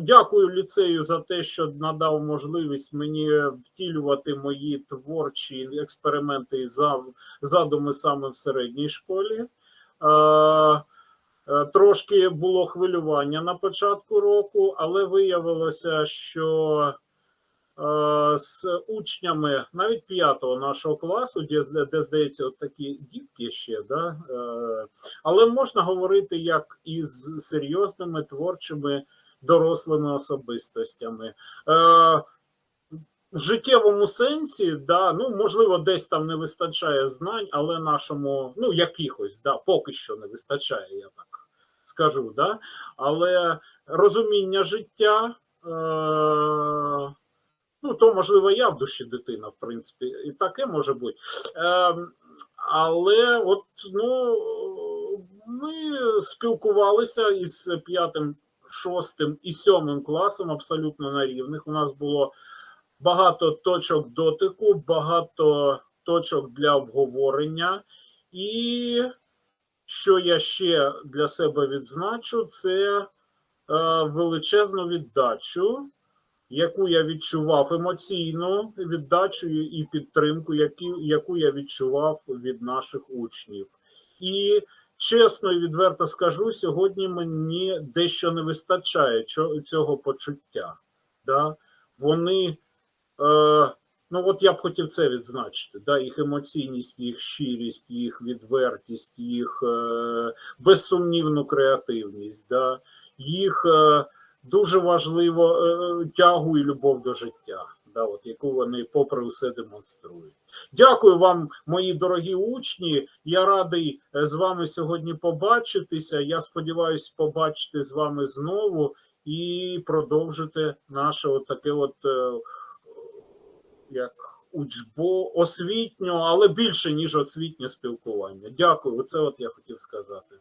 Дякую ліцею за те, що надав можливість мені втілювати мої творчі експерименти і задуми саме в середній школі. Е, Трошки було хвилювання на початку року, але виявилося, що з учнями навіть п'ятого нашого класу, де, де здається, от такі дітки ще, да, е, але можна говорити як із серйозними творчими дорослими особистостями. Е, в життєвому сенсі, да, ну можливо, десь там не вистачає знань, але нашому, ну якихось, да, поки що не вистачає, я так скажу. Да? Але розуміння життя, е, ну то можливо, я в душі дитина, в принципі, і таке може бути. Е, але от ну ми спілкувалися із п'ятим, шостим і сьомим класом абсолютно на рівних. У нас було багато точок дотику, багато точок для обговорення. І що я ще для себе відзначу, це е, величезну віддачу, яку я відчував емоційну віддачу і підтримку, яку я відчував від наших учнів. І чесно і відверто скажу, сьогодні мені дещо не вистачає цього почуття. Да? Вони, е, ну от я б хотів це відзначити, да? їх емоційність, їх щирість, їх відвертість, їх е, безсумнівну креативність, да? їх е, дуже важливо е, тягу і любов до життя, да? от, яку вони попри все демонструють. Дякую вам, мої дорогі учні. Я радий е, з вами сьогодні побачитися. Я сподіваюся побачити з вами знову і продовжити наше от таке от е, як учбо освітньо, але більше ніж освітнє спілкування. Дякую. Оце от я хотів сказати.